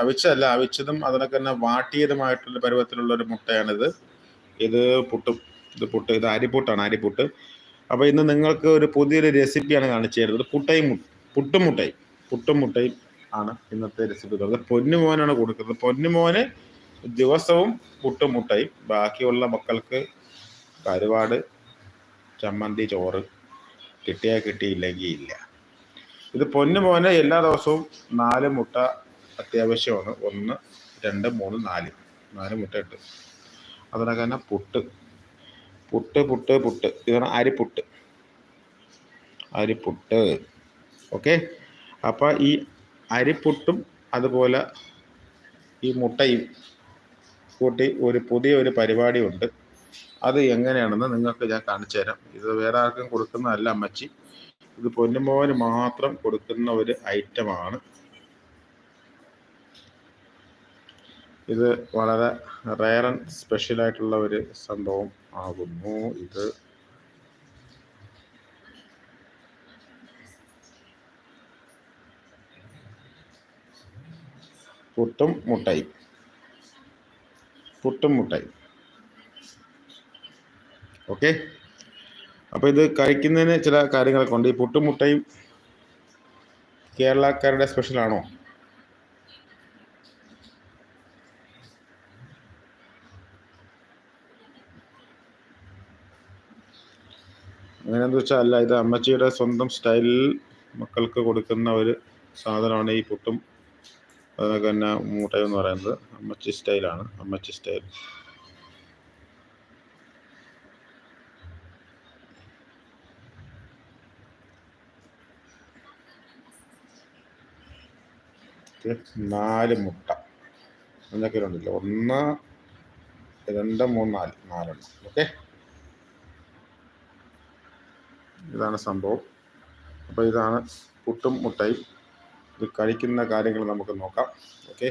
അവിച്ചതല്ല അവിച്ചതും അതിനൊക്കെ തന്നെ വാട്ടിയതുമായിട്ടുള്ള പരുവത്തിലുള്ള ഒരു മുട്ടയാണിത്. ഇത് പുട്ടും ഇത് പുട്ട് ഇത് അരിപ്പുട്ടാണ് അരിപ്പുട്ട് അപ്പോൾ ഇന്ന് നിങ്ങൾക്ക് ഒരു പുതിയൊരു റെസിപ്പിയാണ് കാണിച്ചു തരുന്നത്. പുട്ടയും പുട്ടും മുട്ടയും പുട്ടും മുട്ടയും ആണ് ഇന്നത്തെ റെസിപ്പി. കൊടുക്കുന്നത് പൊന്നുമോനാണ് കൊടുക്കുന്നത്. പൊന്നുമോന് ദിവസവും പുട്ടും മുട്ടയും ബാക്കിയുള്ള മക്കൾക്ക് കരുവാട് ചമ്മന്തി ചോറ് കിട്ടിയാൽ കിട്ടിയില്ലെങ്കിൽ ഇല്ല. ഇത് പൊന്നുമോനെ എല്ലാ ദിവസവും നാല് മുട്ട അത്യാവശ്യമാണ്. ഒന്ന് രണ്ട് മൂന്ന് നാല്. നാല് മുട്ട ഇട്ട്. അതിനൊക്കെ തന്നെ പുട്ട്. പുട്ട് പുട്ട് പുട്ട്. ഇതാണ് അരിപ്പുട്ട് അരിപ്പുട്ട് ഓക്കെ? അപ്പോൾ ഈ അരിപ്പുട്ടും അതുപോലെ ഈ മുട്ടയും കൂട്ടി ഒരു പുതിയ ഒരു പരിപാടിയുണ്ട്. അത് എങ്ങനെയാണെന്ന് നിങ്ങൾക്ക് ഞാൻ കാണിച്ചു തരാം. ഇത് വേറെ ആർക്കും കൊടുക്കുന്നതല്ല അമ്മച്ചി. ഇത് പൊന്നുമോന് മാത്രം കൊടുക്കുന്ന ഒരു ഐറ്റമാണ്. ഇത് വളരെ റയർ ആൻഡ് സ്പെഷ്യൽ ആയിട്ടുള്ള ഒരു സംഭവം ആകുന്നു. ഇത് പുട്ടും മുട്ടയും. പുട്ടും മുട്ടയും. ഓക്കെ അപ്പോൾ ഇത് കഴിക്കുന്നതിന് ചില കാര്യങ്ങളൊക്കെ ഉണ്ട്. ഈ പുട്ടും മുട്ടയും കേരളക്കാരുടെ സ്പെഷ്യലാണോ അങ്ങനെയെന്ന് വെച്ചാൽ അല്ല ഇത് അമ്മച്ചിയുടെ സ്വന്തം സ്റ്റൈലിൽ മക്കൾക്ക് കൊടുക്കുന്ന ഒരു സാധനമാണ് ഈ പുട്ടും തന്നെ മൂട്ടയും എന്ന് പറയുന്നത്. അമ്മച്ചി സ്റ്റൈലാണ് അമ്മച്ചി സ്റ്റൈൽ. നാല് മുട്ട. എന്നൊക്കെ ഉണ്ടല്ലോ ഒന്ന് രണ്ട് മൂന്ന് നാല്. നാലെണ്ണം. ഓക്കെ? ഇതാണ് സംഭവം. അപ്പോൾ ഇതാണ് പുട്ടും മുട്ടയും. ഇത് കഴിക്കുന്ന കാര്യങ്ങൾ നമുക്ക് നോക്കാം. ഓക്കെ.